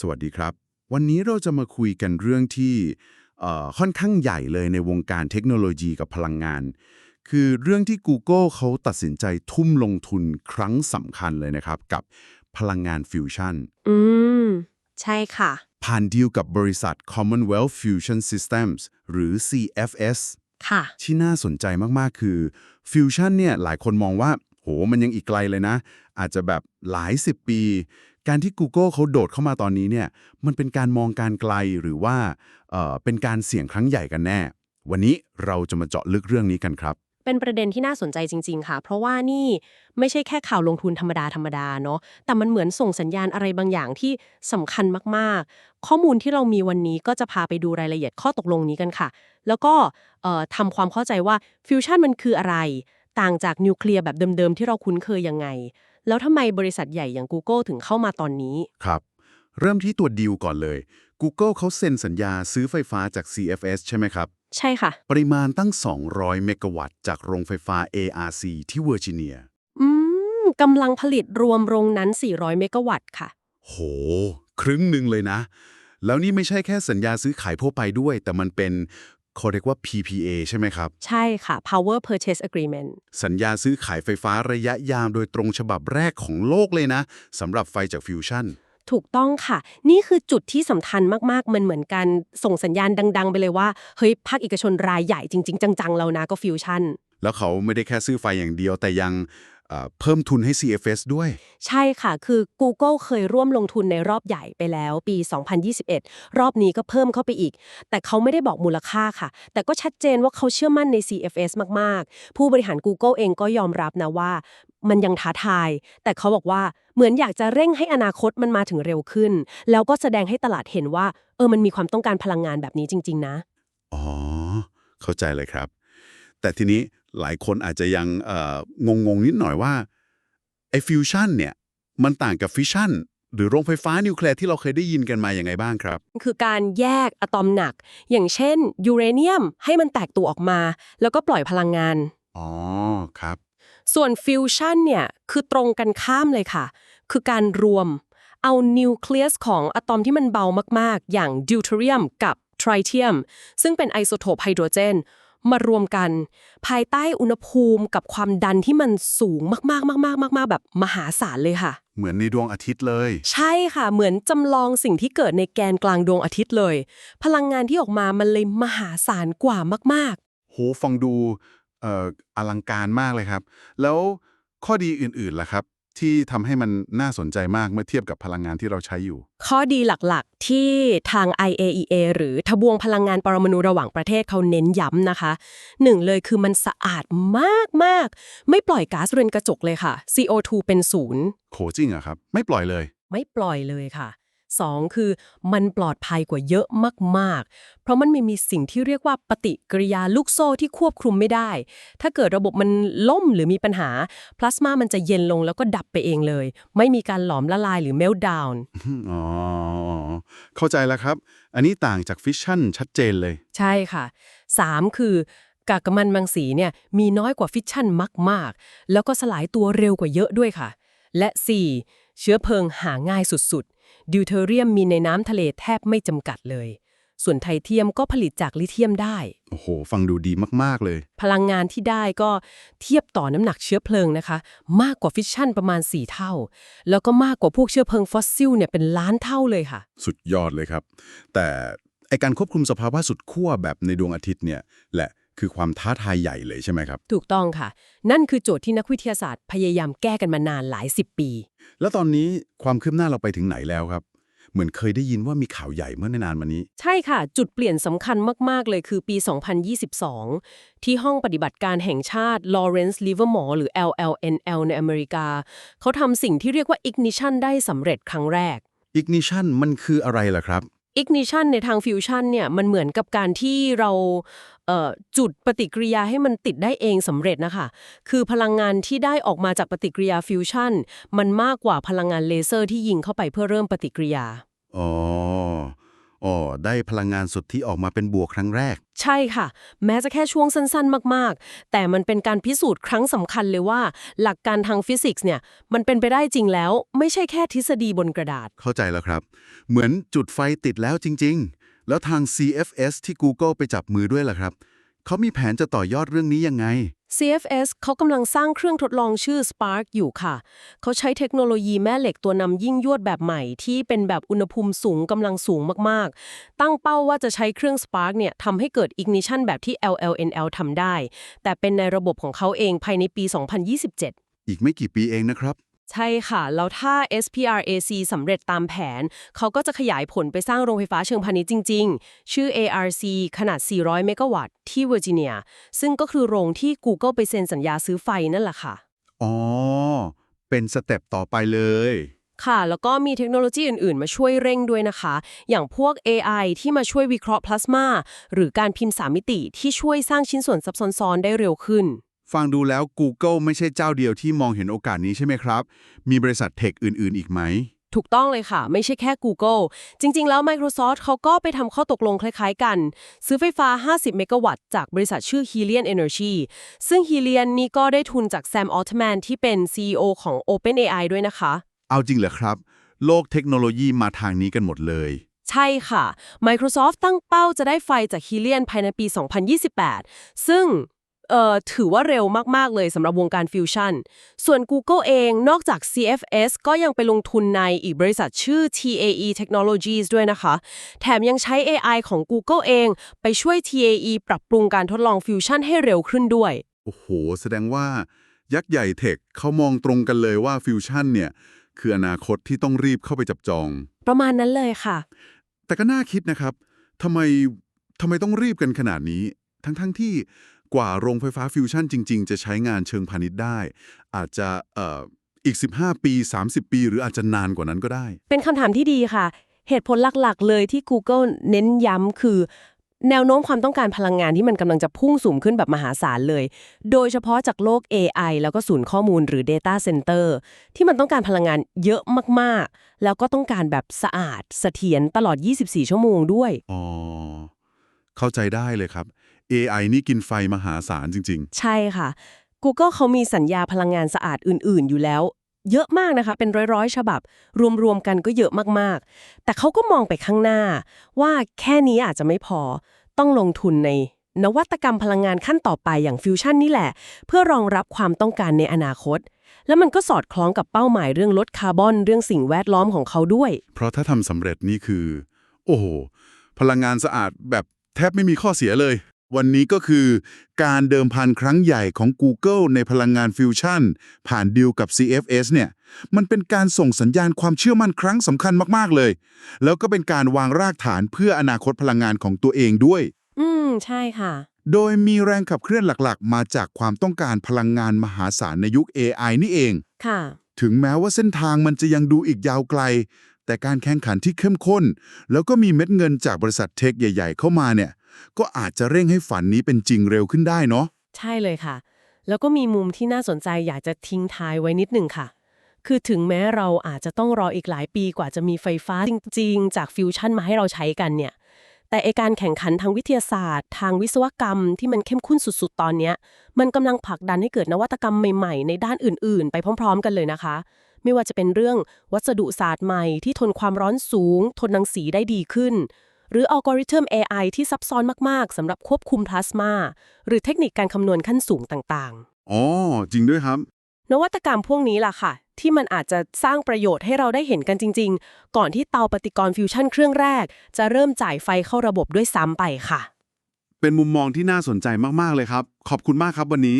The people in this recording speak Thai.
สวัสดีครับ วันนี้เราจะมาคุยกันเรื่องที่เอ่อค่อนข้างใหญ่เลยในวงการเทคโนโลยีกับพลังงาน คือเรื่องที่ Google เขาตัดสินใจทุ่มลงทุนครั้งสำคัญเลยนะครับ กับพลังงานฟิวชั่น อืม ใช่ค่ะ ผ่านดีลกับบริษัท Commonwealth Fusion Systems หรือ CFS ค่ะ ที่น่าสนใจมากๆ คือฟิวชั่นเนี่ยหลายคนมองว่า โห มันยังอีกไกลเลยนะ อาจจะแบบหลายสิบปีการที่ Google เขาโดดเข้ามาตอนนี้เนี่ยมันเป็นการมองการไกลหรือว่าเอ่อเป็นการเสี่ยงครั้งใหญ่กันแน่ วันนี้เราจะมาเจาะลึกเรื่องนี้กันครับเป็นประเด็นที่น่าสนใจจริง ๆ ค่ะ เพราะว่านี่ไม่ใช่แค่ข่าวลงทุนธรรมดาธรรมดาเนาะ แต่มันเหมือนส่งสัญญาณอะไรบางอย่างที่สำคัญมากๆ ข้อมูลที่เรามีวันนี้ก็จะพาไปดูรายละเอียดข้อตกลงนี้กันค่ะ แล้วก็เอ่อทำความเข้าใจว่าฟิวชั่นมันคืออะไร ต่างจากนิวเคลียร์แบบเดิม ๆ ที่เราคุ้นเคยยังไง แล้วทำไมบริษัทใหญ่อย่าง Google ถึงเข้ามาตอนนี้ ครับ เริ่มที่ตัวดีลก่อนเลย Google เขาเซ็นสัญญาซื้อไฟฟ้าจาก CFS ใช่ไหมครับ ใช่ค่ะ ปริมาณตั้ง 200 เมกะวัตต์จากโรงไฟฟ้า ARC ที่เวอร์จิเนีย อืมกำลังผลิตรวมโรงนั้น 400 เมกะวัตต์ค่ะ โห ครึ่งหนึ่งเลยนะ แล้วนี่ไม่ใช่แค่สัญญาซื้อขายทั่วไปด้วย แต่มันเป็น เขาเรียกว่า PPA ใช่ไหมครับ ใช่ค่ะ Power Purchase Agreement สัญญาซื้อขายไฟฟ้าระยะยาวโดยตรงฉบับแรกของโลกเลยนะสำหรับไฟจากฟิวชั่นถูกต้องค่ะ นี่คือจุดที่สำคัญมากๆ มันเหมือนกันส่งสัญญาณดัง ๆ ไปเลยว่า เฮ้ย ภาคเอกชนรายใหญ่จริง ๆ จัง ๆ แล้วนะก็ฟิวชั่น แล้วเขาไม่ได้แค่ซื้อไฟอย่างเดียวแต่ยัง เอ่อเพิ่มทุนให้ CFS ด้วย ใช่ค่ะ คือ Google เคยร่วมลงทุนในรอบใหญ่ไปแล้วปี 2021 รอบนี้ก็เพิ่มเข้าไปอีก แต่เขาไม่ได้บอกมูลค่าค่ะ แต่ก็ชัดเจนว่าเขาเชื่อมั่นใน CFS มาก ๆ ผู้บริหาร Google เองก็ยอมรับนะว่า มันยังท้าทาย แต่เขาบอกว่าเหมือนอยากจะเร่งให้อนาคตมันมาถึงเร็วขึ้น แล้วก็แสดงให้ตลาดเห็นว่า เออ มันมีความต้องการพลังงานแบบนี้จริง ๆ นะ อ๋อ เข้าใจเลยครับ แต่ทีนี้ หลายคนอาจจะยังเอ่องงงๆนิดหน่อยว่าไอ้ฟิวชั่นเนี่ยมันต่างกับฟิชชั่นหรือโรงไฟฟ้านิวเคลียร์ที่เราเคยได้ยินกันมาอย่างไงบ้างครับ คือการแยกอะตอมหนัก อย่างเช่นยูเรเนียมให้มันแตกตัวออกมา แล้วก็ปล่อยพลังงาน อ๋อครับ ส่วนฟิวชั่นเนี่ยคือตรงกันข้ามเลยค่ะ คือการรวม เอานิวเคลียสของอะตอมที่มันเบามากๆ อย่างดิวเทเรียมกับทริเทียมซึ่งเป็นไอโซโทปไฮโดรเจน มารวมกัน ภายใต้อุณหภูมิกับความดันที่มันสูงมากๆๆๆๆแบบมหาศาลเลยค่ะ เหมือนในดวงอาทิตย์เลย ใช่ค่ะ เหมือนจำลองสิ่งที่เกิดในแกนกลางดวงอาทิตย์เลย พลังงานที่ออกมามันเลยมหาศาลกว่ามากโหฟังดูเอ่ออลังการมากเลยครับ แล้วข้อดีอื่นๆล่ะครับ ที่ทำให้มันน่าสนใจมากเมื่อเทียบกับพลังงานที่เราใช้อยู่ๆข้อดีหลักๆ ที่ทาง IAEA หรือทบวงพลังงานปรมาณูระหว่างประเทศเขาเน้นย้ำนะคะหนึ่งเลยคือมันสะอาดมาก ๆ ไม่ปล่อยก๊าซเรือนกระจกเลยค่ะ CO2 เป็นศูนย์โหจริงเหรอะครับ ไม่ปล่อยเลย ไม่ปล่อยเลยค่ะ สองคือมันปลอดภัยกว่าเยอะมากๆ เพราะมันไม่มีสิ่งที่เรียกว่าปฏิกิริยาลูกโซ่ที่ควบคุมไม่ได้ ถ้าเกิดระบบมันล่มหรือมีปัญหา พลาสมามันจะเย็นลงแล้วก็ดับไปเองเลย ไม่มีการหลอมละลายหรือ meltdown อ๋อ เข้าใจแล้วครับ อันนี้ต่างจากฟิชชั่นชัดเจนเลย ใช่ค่ะ 3 คือกากมันบางสีเนี่ยมีน้อยกว่าฟิชชั่นมาก ๆ แล้วก็สลายตัวเร็วกว่าเยอะด้วยค่ะ และ 4. เชื้อเพลิงหาง่ายสุด ๆ ดิวเทอเรียมมีในน้ำทะเลแทบไม่จำกัดเลย ส่วนไทเทียมก็ผลิตจากลิเธียมได้ โอ้โห ฟังดูดีมาก ๆ เลย พลังงานที่ได้ก็เทียบต่อน้ำหนักเชื้อเพลิงนะคะ มากกว่าฟิชชั่นประมาณ 4 เท่า แล้วก็มากกว่าพวกเชื้อเพลิงฟอสซิลเนี่ยเป็นล้านเท่าเลยค่ะ สุดยอดเลยครับ แต่ไอการควบคุมสภาวะสุดขั้วแบบในดวงอาทิตย์เนี่ยแหละ คือความท้าทายใหญ่เลยใช่ไหมครับ ถูกต้องค่ะ นั่นคือโจทย์ที่นักวิทยาศาสตร์พยายามแก้กันมานานหลายสิบปี แล้วตอนนี้ความคืบหน้าเราไปถึงไหนแล้วครับ เหมือนเคยได้ยินว่ามีข่าวใหญ่เมื่อไม่นานมานี้ ใช่ค่ะ จุดเปลี่ยนสำคัญมากๆเลยคือปี 2022 ที่ห้องปฏิบัติการแห่งชาติ Lawrence Livermore หรือ LLNL ในอเมริกา เขาทำสิ่งที่เรียกว่า ignition ได้สำเร็จครั้งแรก Ignition มันคืออะไรล่ะครับ ignition ในทางฟิวชั่นเนี่ยมันเหมือนกับการที่เราเจุดปฏิกิริยาให้มันติดได้เองสำเร็จนะคะ คือพลังงานที่ได้ออกมาจากปฏิกิริยาฟิวชั่น มันมากกว่าพลังงานเลเซอร์ที่ยิงเข้าไปเพื่อเริ่มปฏิกิริยา อ๋อ อ๋อได้พลังงานสุดที่ออกมาเป็นบวกครั้งแรก ใช่ค่ะ แม้จะแค่ช่วงสั้นๆ มากๆ แต่มันเป็นการพิสูจน์ครั้งสำคัญเลยว่า หลักการทางฟิสิกส์เนี่ย มันเป็นไปได้จริงแล้ว ไม่ใช่แค่ทฤษฎีบนกระดาษ เข้าใจแล้วครับ เหมือนจุดไฟติดแล้วจริง ๆ แล้วทาง CFS ที่ Google ไปจับมือด้วยล่ะครับเขามีแผนจะต่อยอดเรื่องนี้ยังไง CFS เขากำลังสร้างเครื่องทดลองชื่อ Spark อยู่ค่ะ เขาใช้เทคโนโลยีแม่เหล็กตัวนำยิ่งยวดแบบใหม่ ที่เป็นแบบอุณหภูมิสูงกำลังสูงมากๆ ตั้งเป้าว่าจะใช้เครื่อง Spark เนี่ยทำให้เกิด ignition แบบที่ LLNL ทำได้ แต่เป็นในระบบของเขาเองภายในปี 2027 อีกไม่กี่ปีเองนะครับ ใช่ค่ะ แล้วถ้า SPRAC สำเร็จตามแผน เขาก็จะขยายผลไปสร้างโรงไฟฟ้าเชิงพาณิชย์จริง ๆ ชื่อ ARC ขนาด 400 เมกะวัตต์ที่เวอร์จิเนีย ซึ่งก็คือโรงที่ Google ไปเซ็นสัญญาซื้อไฟนั่นแหละค่ะ อ๋อ เป็นสเต็ปต่อไปเลย ค่ะ แล้วก็มีเทคโนโลยีอื่น ๆ มาช่วยเร่งด้วยนะคะ อย่างพวก AI ที่มาช่วยวิเคราะห์พลาสมาหรือการพิมพ์สามมิติที่ช่วยสร้างชิ้นส่วนซับซ้อนๆได้เร็วขึ้น ฟังดูแล้ว Google ไม่ใช่เจ้าเดียวที่มองเห็นโอกาสนี้ใช่ไหมครับ มีบริษัทเทคอื่น ๆ อีกไหม ถูกต้องเลยค่ะ ไม่ใช่แค่ Google จริง ๆ แล้ว Microsoft เขาก็ไปทำข้อตกลงคล้ายๆกัน ซื้อไฟฟ้า 50 เมกะวัตต์จากบริษัทชื่อ Helion Energy ซึ่ง Helion นี่ก็ได้ทุนจาก Sam Altman ที่เป็น CEO ของ OpenAI ด้วยนะคะ เอาจริงเหรอครับ โลกเทคโนโลยีมาทางนี้กันหมดเลยใช่ค่ะ Microsoft ตั้งเป้าจะได้ไฟจาก Helion ภายในปี 2028 ซึ่ง เอ่อถือว่าเร็วมาก ๆ เลยสำหรับวงการฟิวชั่น ส่วน Google เองนอกจาก CFS ก็ยังไปลงทุนในอีกบริษัทชื่อ TAE Technologies ด้วยนะคะ แถมยังใช้ AI ของ Google เอง ไปช่วย TAE ปรับปรุงการทดลองฟิวชั่นให้เร็วขึ้นด้วย โอ้โห แสดงว่ายักษ์ใหญ่เทคเขามองตรงกันเลยว่าฟิวชั่นเนี่ยคืออนาคตที่ต้องรีบเข้าไปจับจอง ประมาณนั้นเลยค่ะ แต่ก็น่าคิดนะครับทำไมทำไมต้องรีบกันขนาดนี้ ทั้งๆทที่ กว่าโรงไฟฟ้าฟิวชั่นจริง ๆ จะใช้งานเชิงพาณิชย์ได้ อาจจะเอ่ออีก 15 ปี 30 ปี หรืออาจจะนานกว่านั้นก็ได้ เป็นคำถามที่ดีค่ะ เหตุผลหลักๆ เลยที่ Google เน้นย้ำคือ แนวโน้มความต้องการพลังงานที่มันกำลังจะพุ่งสูงขึ้นแบบมหาศาลเลย โดยเฉพาะจากโลก AI แล้วก็ศูนย์ข้อมูลหรือ Data Center ที่มันต้องการพลังงานเยอะมากๆ แล้วก็ต้องการแบบสะอาดเสถียรตลอด 24 ชั่วโมงด้วย อ๋อ เข้าใจได้เลยครับ AI นี่กินไฟมหาศาลจริง ใช่ค่ะ Google เขามีสัญญาพลังงานสะอาดอื่น ๆ อยู่แล้ว เยอะมากนะคะ เป็นร้อยๆ ฉบับ รวม ๆ กันก็เยอะมาก ๆ แต่เขาก็มองไปข้างหน้า ว่าแค่นี้อาจจะไม่พอ ต้องลงทุนในนวัตกรรมพลังงานขั้นต่อไปอย่างฟิวชั่นนี่แหละ เพื่อรองรับความต้องการในอนาคต แล้วมันก็สอดคล้องกับเป้าหมายเรื่องลดคาร์บอนเรื่องสิ่งแวดล้อมของเขาด้วย ๆ เพราะถ้าทำสำเร็จนี่คือ โอ้โห พลังงานสะอาดแบบแทบไม่มีข้อเสียเลย วันนี้ก็คือการเดิมพันครั้งใหญ่ของ Google ในพลังงานฟิวชั่นผ่านดีลกับ CFS เนี่ย มันเป็นการส่งสัญญาณความเชื่อมั่นครั้งสำคัญมากๆเลย แล้วก็เป็นการวางรากฐานเพื่ออนาคตพลังงานของตัวเองด้วย อืม ใช่ค่ะ โดยมีแรงขับเคลื่อนหลักๆ มาจากความต้องการพลังงานมหาศาลในยุค AI นี่เอง ค่ะ ถึงแม้ว่าเส้นทางมันจะยังดูอีกยาวไกล แต่การแข่งขันที่เข้มข้น แล้วก็มีเม็ดเงินจากบริษัทเทคใหญ่ ๆ เข้ามาเนี่ย ก็อาจจะเร่งให้ฝันนี้เป็นจริงเร็วขึ้นได้เนาะ ใช่เลยค่ะ แล้วก็มีมุมที่น่าสนใจอยากจะทิ้งท้ายไว้นิดหนึ่งค่ะ คือถึงแม้เราอาจจะต้องรออีกหลายปีกว่าจะมีไฟฟ้าจริง ๆ จากฟิวชั่นมาให้เราใช้กันเนี่ย แต่ไอการแข่งขันทางวิทยาศาสตร์ ทางวิศวกรรมที่มันเข้มข้นสุด ๆ ตอนเนี้ย มันกำลังผลักดันให้เกิดนวัตกรรมใหม่ๆ ในด้านอื่น ๆ ไปพร้อม ๆ กันเลยนะคะ ไม่ว่าจะเป็นเรื่องวัสดุศาสตร์ใหม่ที่ทนความร้อนสูง ทนรังสีได้ดีขึ้น หรืออัลกอริทึม AI ที่ซับซ้อนมาก ๆสำหรับควบคุมพลาสมา หรือเทคนิคการคำนวณขั้นสูงต่างอ๋อ จริงด้วยครับๆนวัตกรรมพวกนี้ล่ะค่ะ ที่มันอาจจะสร้างประโยชน์ให้เราได้เห็นกันจริง ๆ ก่อนที่เตาปฏิกรณ์ฟิวชั่นเครื่องแรก จะเริ่มจ่ายไฟเข้าระบบด้วยซ้ำไปค่ะ เป็นมุมมองที่น่าสนใจมากๆเลยครับ ขอบคุณมากครับวันนี้